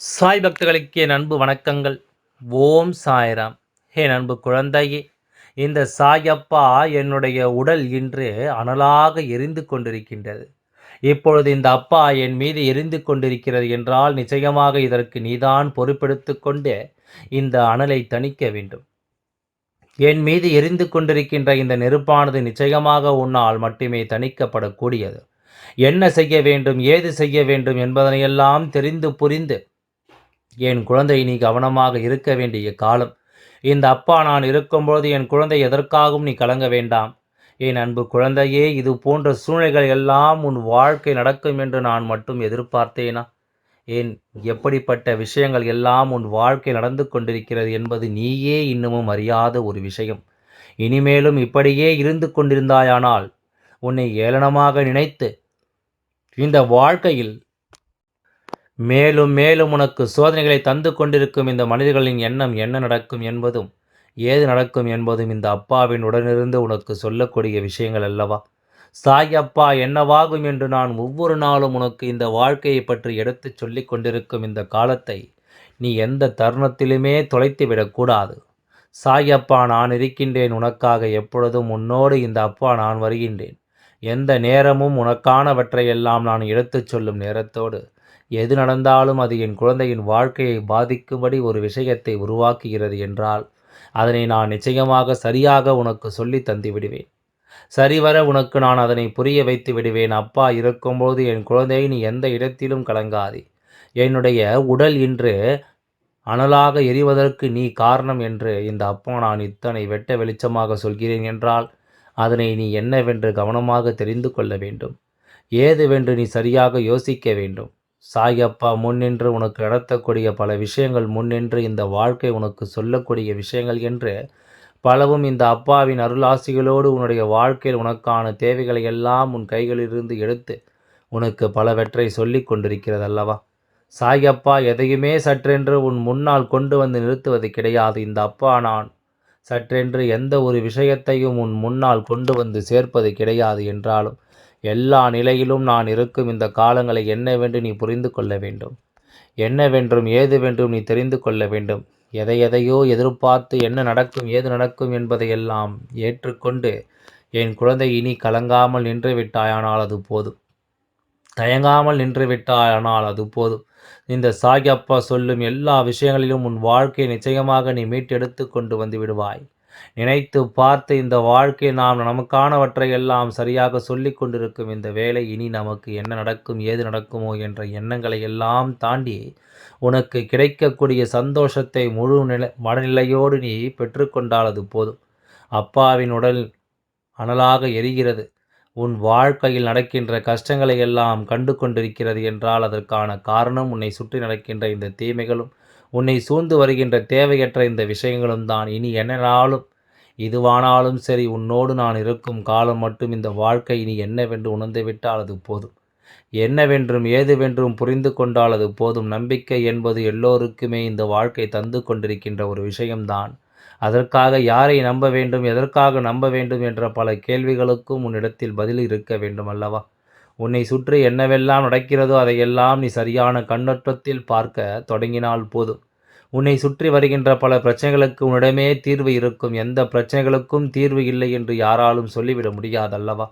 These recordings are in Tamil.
சாய் பக்தர்களுக்கு என் அன்பு வணக்கங்கள். ஓம் சாய்ராம். என் அன்பு குழந்தையே இந்த சாயப்பா என்னுடைய உடல் இன்று அனலாக எரிந்து கொண்டிருக்கின்றது. இப்பொழுது இந்த அப்பா என் மீது எரிந்து கொண்டிருக்கிறது என்றால் நிச்சயமாக இதற்கு நீதான் பொறுப்பெடுத்து கொண்டு இந்த அனலை தணிக்க வேண்டும். என் மீது எரிந்து கொண்டிருக்கின்ற இந்த நெருப்பானது நிச்சயமாக உன்னால் மட்டுமே தணிக்கப்படக்கூடியது. என்ன செய்ய வேண்டும் ஏது செய்ய வேண்டும் என்பதனையெல்லாம் தெரிந்து புரிந்து என் குழந்தை நீ கவனமாக இருக்க வேண்டிய காலம். இந்த அப்பா நான் இருக்கும்போது என் குழந்தை எதற்காகவும் நீ கலங்க வேண்டாம். என் அன்பு குழந்தையே இது போன்ற சூழ்நிலைகள் எல்லாம் உன் வாழ்க்கை நடக்கும் என்று நான் மட்டும் எதிர்பார்த்தேனா? ஏன் எப்படிப்பட்ட விஷயங்கள் எல்லாம் உன் வாழ்க்கை நடந்து கொண்டிருக்கிறது என்பது நீயே இன்னமும் அறியாத ஒரு விஷயம். இனிமேலும் இப்படியே இருந்து கொண்டிருந்தாயானால் உன்னை ஏளனமாக நினைத்து இந்த வாழ்க்கையில் மேலும் மேலும் உனக்கு சோதனைகளை தந்து கொண்டிருக்கும் இந்த மனிதர்களின் எண்ணம் என்ன நடக்கும் என்பதும் ஏது நடக்கும் என்பதும் இந்த அப்பாவின் உடனிருந்து உனக்கு சொல்லக்கூடிய விஷயங்கள் அல்லவா? சாய் அப்பா என்னவாகும் என்று நான் ஒவ்வொரு நாளும் உனக்கு இந்த வாழ்க்கையை பற்றி எடுத்துச் சொல்லிக் கொண்டிருக்கும் இந்த காலத்தை நீ எந்த தருணத்திலுமே தொலைத்து விடக்கூடாது. சாய் அப்பா நான் இருக்கின்றேன். உனக்காக எப்பொழுதும் உன்னோடு இந்த அப்பா நான் வருகின்றேன். எந்த நேரமும் உனக்கானவற்றையெல்லாம் நான் எடுத்துச் சொல்லும் நேரத்தோடு எது நடந்தாலும் அது என் குழந்தையின் வாழ்க்கையை பாதிக்கும்படி ஒரு விஷயத்தை உருவாக்குகிறது என்றால் அதனை நான் நிச்சயமாக சரியாக உனக்கு சொல்லி தந்து விடுவேன். சரிவர உனக்கு நான் அதனை புரிய வைத்து விடுவேன். அப்பா இருக்கும்போது என் குழந்தையை நீ எந்த இடத்திலும் கலங்காதே. என்னுடைய உடல் இன்று அனலாக எரிவதற்கு நீ காரணம் என்று இந்த அப்பா நான் இத்தனை வெட்ட வெளிச்சமாக சொல்கிறேன் என்றால் அதனை நீ என்னவென்று கவனமாக தெரிந்து கொள்ள வேண்டும். ஏதுவென்று நீ சரியாக யோசிக்க வேண்டும். சாயப்பா முன்னின்று உனக்கு நடத்தக்கூடிய பல விஷயங்கள் முன்னின்று இந்த வாழ்க்கை உனக்கு சொல்லக்கூடிய விஷயங்கள் என்று பலவும் இந்த அப்பாவின் அருளாசிகளோடு உன்னுடைய வாழ்க்கையில் உனக்கான தேவைகளை எல்லாம் உன் கைகளிலிருந்து எடுத்து உனக்கு பலவற்றை சொல்லி கொண்டிருக்கிறது அல்லவா? சாயப்பா எதையுமே சற்றென்று உன் முன்னால் கொண்டு வந்து நிறுத்துவது கிடையாது. இந்த அப்பா நான் சற்றென்று எந்த ஒரு விஷயத்தையும் உன் முன்னால் கொண்டு வந்து சேர்ப்பது கிடையாது என்றாலும் எல்லா நிலையிலும் நான் இருக்கும் இந்த காலங்களை என்னவென்று நீ புரிந்து கொள்ள வேண்டும். என்னவென்றும் ஏதுவென்றும் நீ தெரிந்து கொள்ள வேண்டும். எதை எதையோ எதிர்பார்த்து என்ன நடக்கும் ஏது நடக்கும் என்பதையெல்லாம் ஏற்றுக்கொண்டு என் குழந்தை இனி கலங்காமல் நின்று விட்டாயானால் அது போதும். தயங்காமல் நின்று விட்டாயானால் அது போதும். இந்த சாகியப்பா சொல்லும் எல்லா விஷயங்களிலும் உன் வாழ்க்கையை நிச்சயமாக நீ மீட்டெடுத்து கொண்டு வந்து விடுவாய். நினைத்து பார்த்து இந்த வாழ்க்கை நாம் நமக்கானவற்றை எல்லாம் சரியாக சொல்லி கொண்டிருக்கும் இந்த வேலை இனி நமக்கு என்ன நடக்கும் ஏது நடக்குமோ என்ற எண்ணங்களை எல்லாம் தாண்டி உனக்கு கிடைக்கக்கூடிய சந்தோஷத்தை முழு நிலை மனநிலையோடு நீ பெற்றுக்கொண்டால் அது போதும். அப்பாவின் உடல் அனலாக எரிகிறது. உன் வாழ்க்கையில் நடக்கின்ற கஷ்டங்களை எல்லாம் கண்டு கொண்டிருக்கிறது என்றால் அதற்கான காரணம் உன்னை சுற்றி நடக்கின்ற இந்த தீமைகளும் உன்னை சூழ்ந்து வருகின்ற தேவையற்ற இந்த விஷயங்களும் தான். இனி என்னனாலும் இதுவானாலும் சரி உன்னோடு நான் இருக்கும் காலம் மட்டும் இந்த வாழ்க்கை இனி என்னவென்று உணர்ந்துவிட்டால் அது போதும். என்னவென்றும் ஏதுவென்றும் புரிந்து கொண்டால் அது போதும். நம்பிக்கை என்பது எல்லோருக்குமே இந்த வாழ்க்கை தந்து கொண்டிருக்கின்ற ஒரு விஷயம்தான் அதற்காக யாரை நம்ப வேண்டும் எதற்காக நம்ப வேண்டும் என்ற பல கேள்விகளுக்கும் உன்னிடத்தில் பதில் இருக்க வேண்டும் அல்லவா உன்னை சுற்றி என்னவெல்லாம் நடக்கிறதோ அதையெல்லாம் நீ சரியான கண்ணோட்டத்தில் பார்க்க தொடங்கினால் போதும். உன்னை சுற்றி வருகின்ற பல பிரச்சனைகளுக்கு உன்னிடமே தீர்வு இருக்கும். எந்த பிரச்சனைகளுக்கும் தீர்வு இல்லை என்று யாராலும் சொல்லிவிட முடியாதல்லவா?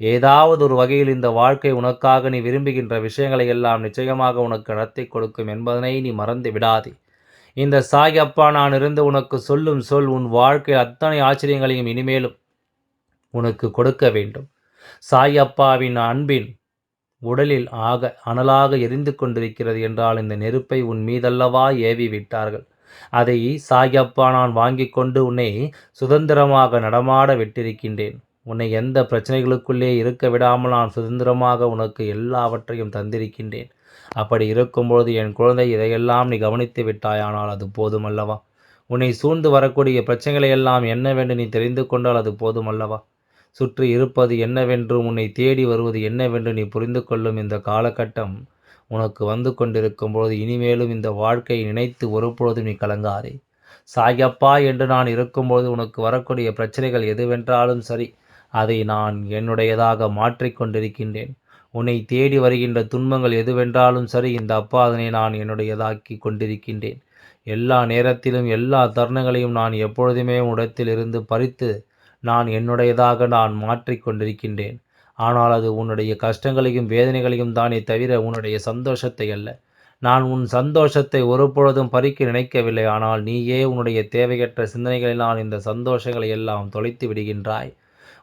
ஏதாவது ஒரு வகையில் இந்த வாழ்க்கை உனக்காக நீ விரும்புகின்ற விஷயங்களை எல்லாம் நிச்சயமாக உனக்கு நடத்தி கொடுக்கும் என்பதனை நீ மறந்து விடாதே. இந்த சாய் அப்பா நான் இருந்து உனக்கு சொல்லும் சொல் உன் வாழ்க்கை அத்தனை ஆச்சரியங்களையும் இனிமேலும் உனக்கு கொடுக்க வேண்டும். சாய் அப்பாவின் அன்பின் உடலில் ஆக அனலாக எரிந்து கொண்டிருக்கிறது என்றால் இந்த நெருப்பை உன் மீதல்லவா ஏவி விட்டார்கள். அதை சாயப்பா நான் வாங்கி கொண்டு உன்னை சுதந்திரமாக நடமாட விட்டிருக்கின்றேன். உன்னை எந்த பிரச்சனைகளுக்குள்ளே இருக்க விடாமல் நான் சுதந்திரமாக உனக்கு எல்லாவற்றையும் தந்திருக்கின்றேன். அப்படி இருக்கும்பொழுது என் குழந்தை இதையெல்லாம் நீ கவனித்து விட்டாயானால் அது போதுமல்லவா? உன்னை சூழ்ந்து வரக்கூடிய பிரச்சனைகளை எல்லாம் என்னவென்று நீ தெரிந்து கொண்டால் அது போதுமல்லவா? சுற்றி இருப்பது என்னவென்று உன்னை தேடி வருவது என்னவென்று நீ புரிந்து கொள்ளும் இந்த காலகட்டம் உனக்கு வந்து கொண்டிருக்கும் பொழுது இனிமேலும் இந்த வாழ்க்கையை நினைத்து ஒருபொழுதும் நீ கலங்காதே. சாயப்பா என்று நான் இருக்கும்போது உனக்கு வரக்கூடிய பிரச்சனைகள் எதுவென்றாலும் சரி அதை நான் என்னுடையதாக மாற்றிக்கொண்டிருக்கின்றேன் உன்னை தேடி வருகின்ற துன்பங்கள் எதுவென்றாலும் சரி இந்த அப்பா அதனை நான் என்னுடையதாக்கி கொண்டிருக்கின்றேன். எல்லா நேரத்திலும் எல்லா தருணங்களையும் நான் எப்பொழுதுமே உடத்தில் இருந்து பறித்து நான் என்னுடையதாக நான் மாற்றிக்கொண்டிருக்கின்றேன் ஆனால் அது உன்னுடைய கஷ்டங்களையும் வேதனைகளையும் தானே தவிர உன்னுடைய சந்தோஷத்தை அல்ல. நான் உன் சந்தோஷத்தை ஒருபொழுதும் பறிக்க நினைக்கவில்லை. ஆனால் நீயே உன்னுடைய தேவையற்ற சிந்தனைகளினால் இந்த சந்தோஷங்களை எல்லாம் தொலைத்து விடுகின்றாய்.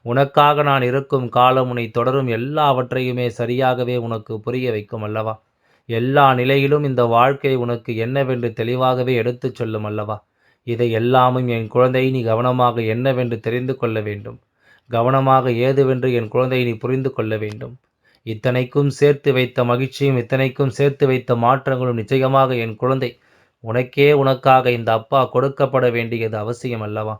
உனக்காக நான் இருக்கும் காலம் உன்னை தொடரும் எல்லாவற்றையுமே சரியாகவே உனக்கு புரிய வைக்கும் அல்லவா? எல்லா நிலையிலும் இந்த வாழ்க்கை உனக்கு என்னவென்று தெளிவாகவே எடுத்துச் சொல்லும் அல்லவா? இதை எல்லாமும் என் குழந்தை நீ கவனமாக என்னவென்று தெரிந்து கொள்ள வேண்டும். கவனமாக ஏதுவென்று என் குழந்தை நீ புரிந்து கொள்ள வேண்டும். இத்தனைக்கும் சேர்த்து வைத்த மகிழ்ச்சியும் இத்தனைக்கும் சேர்த்து வைத்த மாற்றங்களும் நிச்சயமாக என் குழந்தை உனக்கே உனக்காக இந்த அப்பா கொடுக்கப்பட வேண்டியது அவசியம் அல்லவா?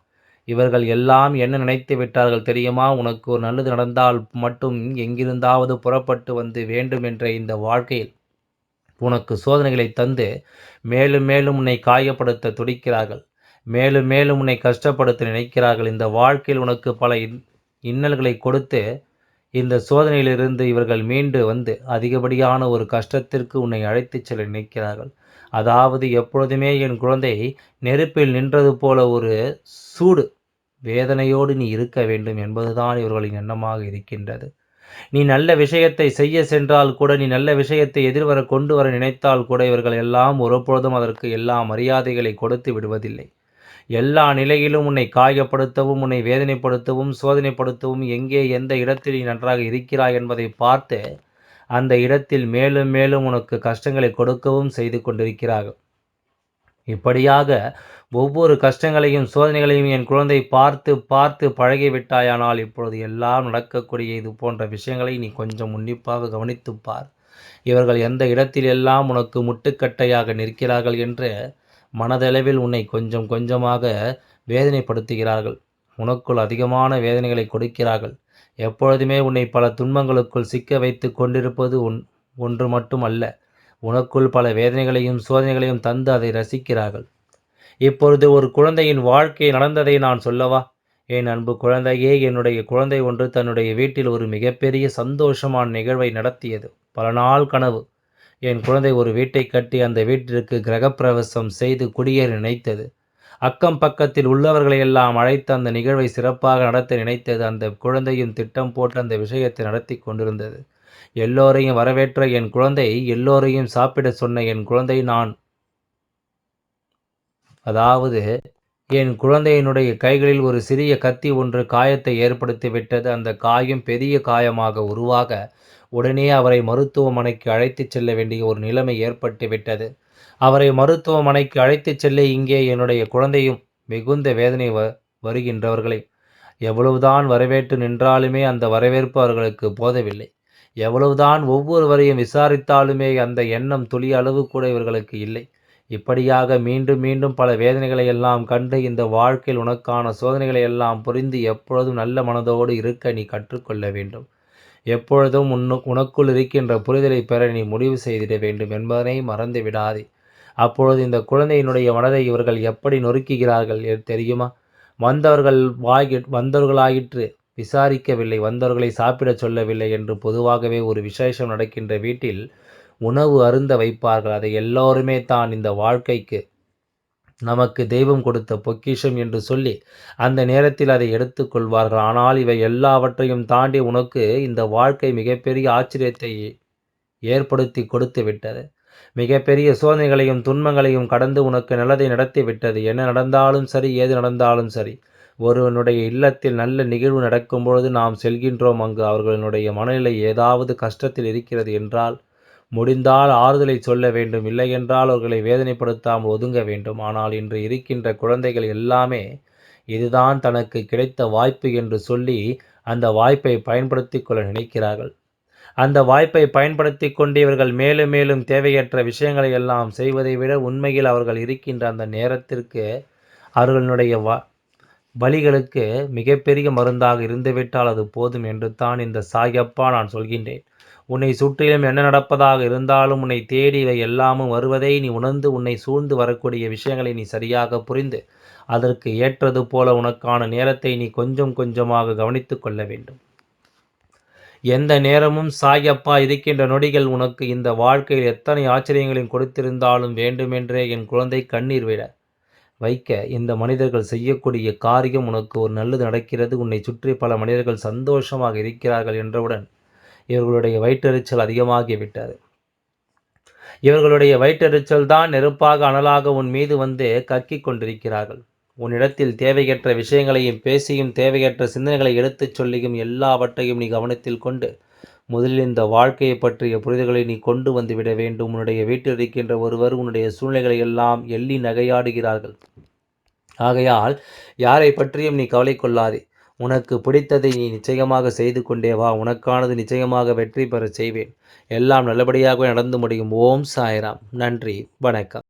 இவர்கள் எல்லாம் என்ன நினைத்து விட்டார்கள் தெரியுமா? உனக்கு ஒரு நல்லது நடந்தால் மட்டும் எங்கிருந்தாவது புறப்பட்டு வந்து வேண்டும் என்ற இந்த வாழ்க்கையில் உனக்கு சோதனைகளை தந்து மேலும் மேலும் உன்னை காயப்படுத்த துடிக்கிறார்கள். மேலும் மேலும் உன்னை கஷ்டப்படுத்த நினைக்கிறார்கள். இந்த வாழ்க்கையில் உனக்கு பல இன்னல்களை கொடுத்து இந்த சோதனையிலிருந்து இவர்கள் மீண்டு வந்து அதிகப்படியான ஒரு கஷ்டத்திற்கு உன்னை அழைத்துச் செல்ல நினைக்கிறார்கள். அதாவது எப்பொழுதுமே என் குழந்தை நெருப்பில் நின்றது போல ஒரு சூடு வேதனையோடு நீ இருக்க வேண்டும் என்பதுதான் இவர்களின் எண்ணமாக இருக்கின்றது. நீ நல்ல விஷயத்தை செய்ய சென்றால் கூட நீ நல்ல விஷயத்தை எதிர்வர கொண்டு வர நினைத்தால் கூட இவர்கள் எல்லாம் ஒருபொழுதும் அதற்கு எல்லா மரியாதைகளை கொடுத்து விடுவதில்லை. எல்லா நிலையிலும் உன்னை காயப்படுத்தவும் உன்னை வேதனைப்படுத்தவும் சோதனைப்படுத்தவும் எங்கே எந்த இடத்தில் நீ நன்றாக இருக்கிறாய் என்பதை பார்த்து அந்த இடத்தில் மேலும் மேலும் உனக்கு கஷ்டங்களை கொடுக்கவும் செய்து கொண்டிருக்கிறார்கள். இப்படியாக ஒவ்வொரு கஷ்டங்களையும் சோதனைகளையும் என் குழந்தை பார்த்து பார்த்து பழகிவிட்டாயானால் இப்பொழுது எல்லாம் நடக்கக்கூடிய இது போன்ற விஷயங்களை நீ கொஞ்சம் உன்னிப்பாக கவனித்துப்பார் இவர்கள் எந்த இடத்தில் எல்லாம் உனக்கு முட்டுக்கட்டையாக நிற்கிறார்கள் என்று மனதளவில் உன்னை கொஞ்சம் கொஞ்சமாக வேதனைப்படுத்துகிறார்கள். உனக்குள் அதிகமான வேதனைகளை கொடுக்கிறார்கள். எப்பொழுதுமே உன்னை பல துன்பங்களுக்குள் சிக்க வைத்து கொண்டிருப்பது உன் ஒன்று மட்டும் அல்ல உனக்குள் பல வேதனைகளையும் சோதனைகளையும் தந்து அதை ரசிக்கிறார்கள். இப்பொழுது ஒரு குழந்தையின் வாழ்க்கை நடந்ததை நான் சொல்லவா? என் அன்பு குழந்தையே என்னுடைய குழந்தை ஒன்று தன்னுடைய வீட்டில் ஒரு மிகப்பெரிய சந்தோஷமான நிகழ்வை நடத்தியது. பல நாள் கனவு. என் குழந்தை ஒரு வீட்டை கட்டி அந்த வீட்டிற்கு கிரகப்பிரவேசம் செய்து குடியேற நினைத்தது. அக்கம் பக்கத்தில் உள்ளவர்களையெல்லாம் அழைத்து அந்த நிகழ்வை சிறப்பாக நடத்த நினைத்தது. அந்த குழந்தையும் திட்டம் போட்டு அந்த விஷயத்தை நடத்தி கொண்டிருந்தது. எல்லோரையும் வரவேற்ற என் குழந்தை எல்லோரையும் சாப்பிட சொன்ன என் குழந்தை நான். அதாவது என் குழந்தையினுடைய கைகளில் ஒரு சிறிய கத்தி ஒன்று காயத்தை ஏற்படுத்தி விட்டது. அந்த காயம் பெரிய காயமாக உருவாக உடனே அவரை மருத்துவமனைக்கு அழைத்துச் செல்ல வேண்டிய ஒரு நிலைமை ஏற்பட்டு விட்டது. அவரை மருத்துவமனைக்கு அழைத்துச் செல்ல இங்கே என்னுடைய குழந்தையும் மிகுந்த வேதனை வ வருகின்றவர்களை. எவ்வளவுதான் வரவேற்று நின்றாலுமே அந்த வரவேற்பு அவர்களுக்கு போதவில்லை. எவ்வளவுதான் ஒவ்வொருவரையும் விசாரித்தாலுமே அந்த எண்ணம் துளி அளவு கூட இவர்களுக்கு இல்லை. இப்படியாக மீண்டும் மீண்டும் பல வேதனைகளை எல்லாம் கண்டு இந்த வாழ்க்கையில் உனக்கான சோதனைகளை எல்லாம் புரிந்து எப்பொழுதும் நல்ல மனதோடு இருக்க நீ கற்றுக்கொள்ள வேண்டும். எப்பொழுதும் உன்னு உனக்குள் இருக்கின்ற புரிதலை பெற நீ முடிவு செய்திட வேண்டும் என்பதனை மறந்து விடாதே. அப்பொழுது இந்த குழந்தையினுடைய மனதை இவர்கள் எப்படி நொறுக்குகிறார்கள் தெரியுமா? வந்தவர்கள் வாகி வந்தவர்களாயிற்று. விசாரிக்கவில்லை வந்தவர்களை சாப்பிடச் சொல்லவில்லை என்று பொதுவாகவே ஒரு விசேஷம் நடக்கின்ற வீட்டில் உணவு அருந்த வைப்பார்கள். அதை எல்லோருமே தான் இந்த வாழ்க்கைக்கு. நமக்கு தெய்வம் கொடுத்த பொக்கிஷம் என்று சொல்லி அந்த நேரத்தில் அதை எடுத்துக்கொள்வார்கள். ஆனால் இவை எல்லாவற்றையும் தாண்டி உனக்கு இந்த வாழ்க்கை மிகப்பெரிய ஆச்சரியத்தை ஏற்படுத்தி கொடுத்து விட்டது மிகப்பெரிய சோதனைகளையும் துன்பங்களையும் கடந்து உனக்கு நல்லதை நடத்தி விட்டது என்ன நடந்தாலும் சரி ஏது நடந்தாலும் சரி ஒருவனுடைய இல்லத்தில் நல்ல நிகழ்வு நடக்கும்பொழுது நாம் செல்கின்றோம் அங்கு. அவர்களுடைய மனநிலை ஏதாவது கஷ்டத்தில் இருக்கிறது என்றால் முடிந்தால் ஆறுதலை சொல்ல வேண்டும். இல்லை என்றால் அவர்களை வேதனைப்படுத்தாமல் ஒதுங்க வேண்டும். ஆனால் இன்று இருக்கின்ற குழந்தைகள் எல்லாமே இதுதான் தனக்கு கிடைத்த வாய்ப்பு என்று சொல்லி அந்த வாய்ப்பை பயன்படுத்தி கொள்ள நினைக்கிறார்கள். அந்த வாய்ப்பை பயன்படுத்தி கொண்டு இவர்கள் மேலும் மேலும் தேவையற்ற விஷயங்களை எல்லாம் செய்வதை விட உண்மையில் அவர்கள் இருக்கின்ற அந்த நேரத்திற்கு அவர்களுடைய வ வழிகளுக்கு மிகப்பெரிய மருந்தாக இருந்துவிட்டால் அது போதும் என்று தான் இந்த சாயப்பா நான் சொல்கின்றேன். உன்னை சுற்றிலும் என்ன நடப்பதாக இருந்தாலும் உன்னை தேடி இவை எல்லாமும் வருவதை நீ உணர்ந்து உன்னை சூழ்ந்து வரக்கூடிய விஷயங்களை நீ சரியாக புரிந்து அதற்கு ஏற்றது போல உனக்கான நேரத்தை நீ கொஞ்சம் கொஞ்சமாக கவனித்து கொள்ள வேண்டும். எந்த நேரமும் சாயப்பா இருக்கின்ற நொடிகள் உனக்கு இந்த வாழ்க்கையில் எத்தனை ஆச்சரியங்களையும் கொடுத்திருந்தாலும் வேண்டுமென்றே என் குழந்தை கண்ணீர் விட வைக்க இந்த மனிதர்கள் செய்யக்கூடிய காரியம் உனக்கு ஒரு நல்லது நடக்கிறது. உன்னை சுற்றி பல மனிதர்கள் சந்தோஷமாக இருக்கிறார்கள் என்றவுடன் இவர்களுடைய வயிற்றெரிச்சல் அதிகமாகிவிட்டது. இவர்களுடைய வயிற்றெரிச்சல் தான் நெருப்பாக அனலாக உன் மீது வந்து கக்கிக் கொண்டிருக்கிறார்கள். உன்னிடத்தில் தேவையற்ற விஷயங்களையும் பேசியும் தேவையற்ற சிந்தனைகளை எடுத்துச் சொல்லியும் எல்லாவற்றையும் நீ கவனத்தில் கொண்டு முதலில் இந்த வாழ்க்கையை பற்றிய புரிதல்களை நீ கொண்டு வந்து விட வேண்டும். உன்னுடைய வீட்டில் இருக்கின்ற ஒருவர் உன்னுடைய சூழ்நிலைகளை எல்லாம் எள்ளி நகையாடுகிறார்கள். ஆகையால் யாரை பற்றியும் நீ கவலை கொள்ளாதே. உனக்கு பிடித்ததை நீ நிச்சயமாக செய்து கொண்டே வா. உனக்கானது நிச்சயமாக வெற்றி பெற செய்வேன். எல்லாம் நல்லபடியாக நடந்து முடியும். ஓம் சாய்ராம். நன்றி. வணக்கம்.